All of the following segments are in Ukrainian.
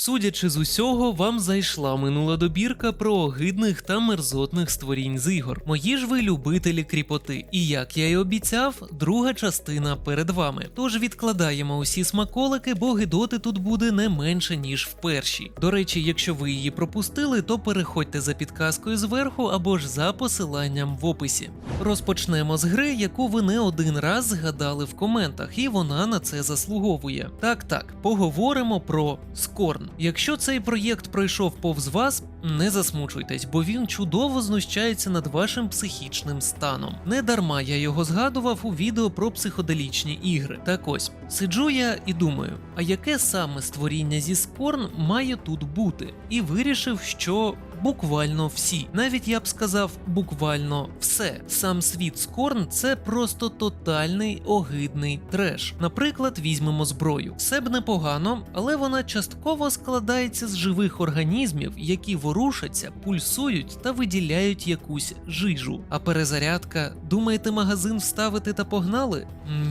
Судячи з усього, вам зайшла минула добірка про огидних та мерзотних створінь з ігор. Мої ж ви любителі кріпоти. І як я й обіцяв, друга частина перед вами. Тож відкладаємо усі смаколики, бо гидоти тут буде не менше ніж в першій. До речі, якщо ви її пропустили, то переходьте за підказкою зверху або ж за посиланням в описі. Розпочнемо з гри, яку ви не один раз згадали в коментах, і вона на це заслуговує. Так, так, поговоримо про Скорн. Якщо цей проєкт пройшов повз вас, не засмучуйтесь, бо він чудово знущається над вашим психічним станом. Не дарма я його згадував у відео про психоделічні ігри. Так ось сиджу я і думаю, а яке саме створіння зі спорн має тут бути? І вирішив, що. Буквально всі, навіть я б сказав, буквально все. Сам світ Скорн це просто тотальний огидний треш. Наприклад, візьмемо зброю. Все б непогано, але вона частково складається з живих організмів, які ворушаться, пульсують та виділяють якусь жижу. А перезарядка, думаєте, магазин вставити та погнали?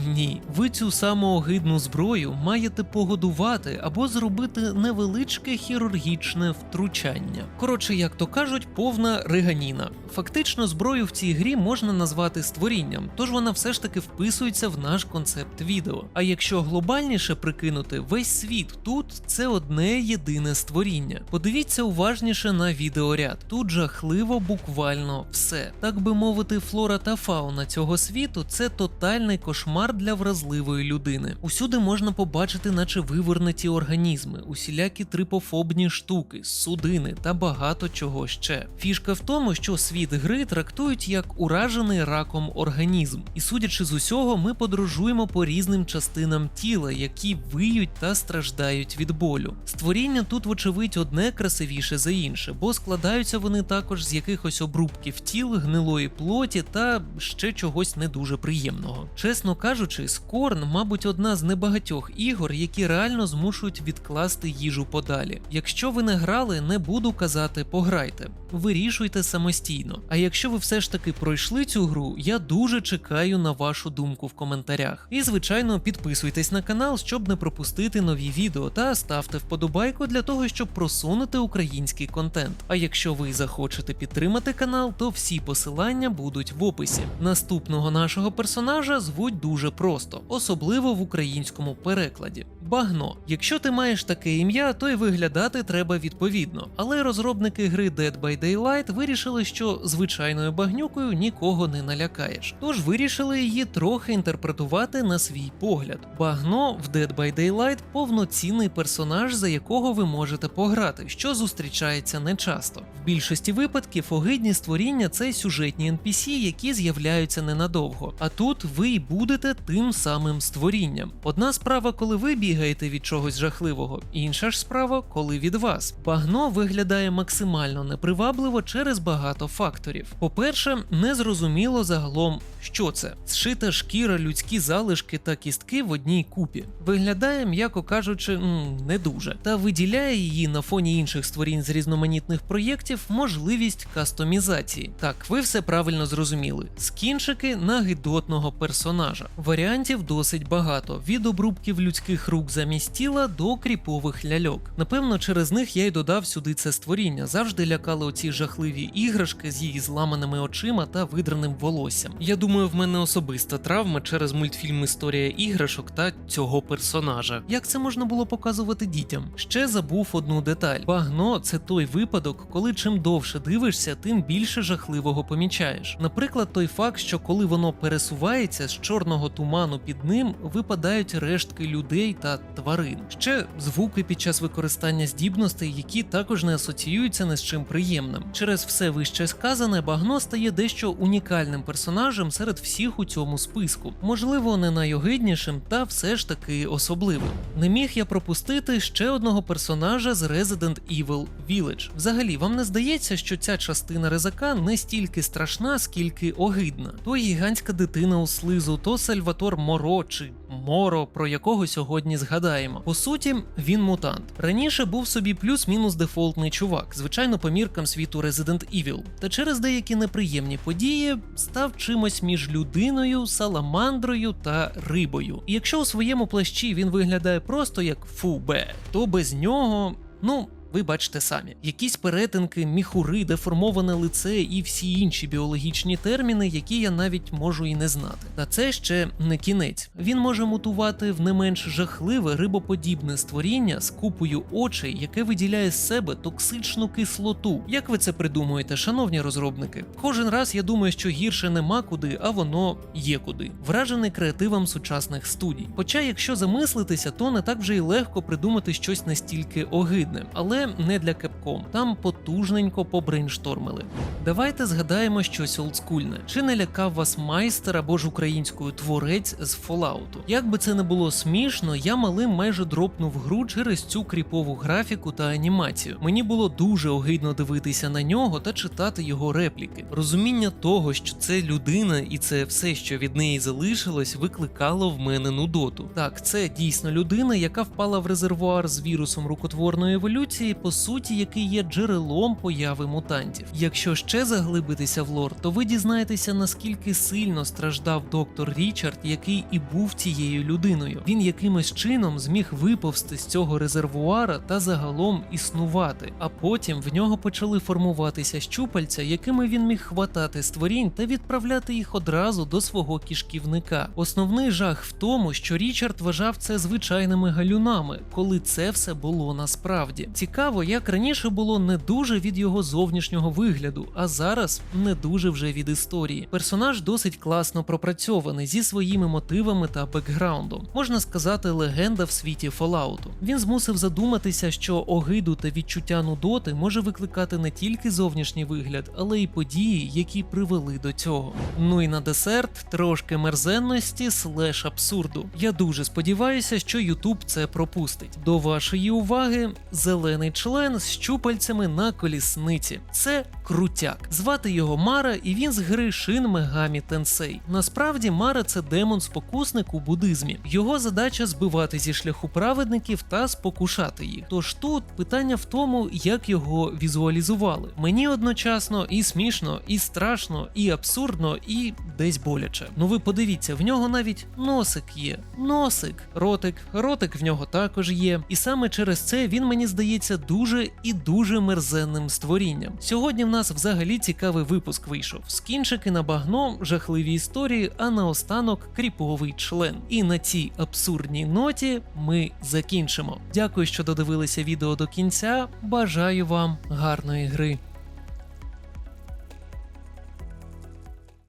Ні, ви цю саму огидну зброю маєте погодувати або зробити невеличке хірургічне втручання. Коротше, як то кажуть, повна риганіна. Фактично, зброю в цій грі можна назвати створінням, тож вона все ж таки вписується в наш концепт відео. А якщо глобальніше прикинути, весь світ тут це одне єдине створіння. Подивіться уважніше на відеоряд. Тут жахливо буквально все. Так би мовити, флора та фауна цього світу це тотальний кошмар для вразливої людини. Усюди можна побачити, наче вивернуті організми, усілякі трипофобні штуки, судини та багато чого ще. Фішка в тому, що світ гри трактують як уражений раком організм, і судячи з усього, ми подорожуємо по різним частинам тіла, які виють та страждають від болю. Створіння тут, вочевидь, одне красивіше за інше, бо складаються вони також з якихось обрубків тіл, гнилої плоті та ще чогось не дуже приємного. Чесно кажучи, Скорн, мабуть, одна з небагатьох ігор, які реально змушують відкласти їжу подалі. Якщо ви не грали, не буду казати пограйте, вирішуйте самостійно. А якщо ви все ж таки пройшли цю гру, я дуже чекаю на вашу думку в коментарях. І звичайно, підписуйтесь на канал, щоб не пропустити нові відео, та ставте вподобайку для того, щоб просунути український контент. А якщо ви захочете підтримати канал, то всі посилання будуть в описі. Наступного нашого персонажа звуть дуже просто, особливо в українському перекладі. Багно. Якщо ти маєш таке ім'я, то й виглядати треба відповідно. Але розробники гри Dead by Daylight вирішили, що звичайною багнюкою нікого не налякаєш. Тож вирішили її трохи інтерпретувати на свій погляд. Багно в Dead by Daylight повноцінний персонаж, за якого ви можете пограти, що зустрічається нечасто. В більшості випадків огидні створіння це сюжетні NPC, які з'являються ненадовго. А тут ви й будете тим самим створінням. Одна справа, коли ви бігаєте від чогось жахливого, інша ж справа, коли від вас. Багно виглядає максимально непривабливо через багато факторів. По-перше, незрозуміло загалом, що це зшита шкіра, людські залишки та кістки в одній купі. Виглядає, м'яко кажучи, не дуже, та виділяє її на фоні інших створінь з різноманітних проєктів можливість кастомізації. Так, ви все правильно зрозуміли. Скінчики на гидотного персонажа. Варіантів досить багато: від обрубків людських рук замість тіла до кріпових ляльок. Напевно, через них я й додав сюди це створіння. Завжди лякали оці жахливі іграшки з її зламаними очима та видраним волоссям. Я думаю, в мене особиста травма через мультфільм Історія іграшок та цього персонажа. Як це можна було показувати дітям? Ще забув одну деталь: багно це той випадок, коли чим довше дивишся, тим більше жахливого помічаєш. Наприклад, той факт, що коли воно пересувається з чорного туману під ним, випадають рештки людей та тварин. Ще звуки під час використання здібностей, які також не асоціюються не з чим приємним. Через все вище сказане, багно стає дещо унікальним персонажем серед всіх у цьому списку. Можливо, не найогиднішим, та все ж таки особливим. Не міг я пропустити ще одного персонажа з Resident Evil Village. Взагалі, вам не здається, що ця частина резака не стільки страшна, скільки огидна. То гігантська дитина у слизу, то Сальватор Моро чи Моро, про якого сьогодні згадаємо. По суті, він мутант. Раніше був собі плюс-мінус дефолтний чувак, звичайно, по міркам світу Resident Evil. Та через деякі неприємні події став чимось між людиною, саламандрою та рибою. І якщо у своєму плащі він виглядає просто як фубе, то без нього Ну. Ви бачите самі, якісь перетинки, міхури, деформоване лице і всі інші біологічні терміни, які я навіть можу і не знати. Та це ще не кінець. Він може мутувати в не менш жахливе рибоподібне створіння з купою очей, яке виділяє з себе токсичну кислоту. Як ви це придумуєте, шановні розробники? Кожен раз я думаю, що гірше нема куди, а воно є куди. Вражений креативом сучасних студій. Хоча, якщо замислитися, то не так вже й легко придумати щось настільки огидне, але не для Capcom. Там потужненько побрейнштормили. Давайте згадаємо щось олдскульне. Чи не лякав вас майстер або ж українською творець з Fallout? Як би це не було смішно, я малим майже дропнув гру через цю кріпову графіку та анімацію. Мені було дуже огидно дивитися на нього та читати його репліки. Розуміння того, що це людина і це все, що від неї залишилось, викликало в мене нудоту. Так, це дійсно людина, яка впала в резервуар з вірусом рукотворної еволюції, по суті, який є джерелом появи мутантів. Якщо ще заглибитися в лор, то ви дізнаєтеся, наскільки сильно страждав доктор Річард, який і був цією людиною. Він якимось чином зміг виповзти з цього резервуара та загалом існувати. А потім в нього почали формуватися щупальця, якими він міг хватати створінь та відправляти їх одразу до свого кишківника. Основний жах в тому, що Річард вважав це звичайними галюнами, коли це все було насправді. Цікаво, як раніше було не дуже від його зовнішнього вигляду, а зараз не дуже вже від історії. Персонаж досить класно пропрацьований зі своїми мотивами та бекграундом. Можна сказати, легенда в світі Fallout. Він змусив задуматися, що огиду та відчуття нудоти може викликати не тільки зовнішній вигляд, але й події, які привели до цього. Ну і на десерт трошки мерзенності слеш абсурду. Я дуже сподіваюся, що YouTube це пропустить. До вашої уваги зелений член з щупальцями на колісниці. Це крутяк. Звати його Мара, і він з гри Shin Megami Tensei. Насправді Мара це демон-спокусник у буддизмі. Його задача збивати зі шляху праведників та спокушати їх. Тож тут питання в тому, як його візуалізували. Мені одночасно і смішно, і страшно, і абсурдно, і десь боляче. Ну ви подивіться, в нього навіть носик є. Носик, ротик, ротик в нього також є. І саме через це він мені здається дуже і дуже мерзенним створінням. Сьогодні в нас взагалі цікавий випуск вийшов. Скінчики на багно, жахливі історії, а наостанок кріповий член. І на цій абсурдній ноті ми закінчимо. Дякую, що додивилися відео до кінця. Бажаю вам гарної гри.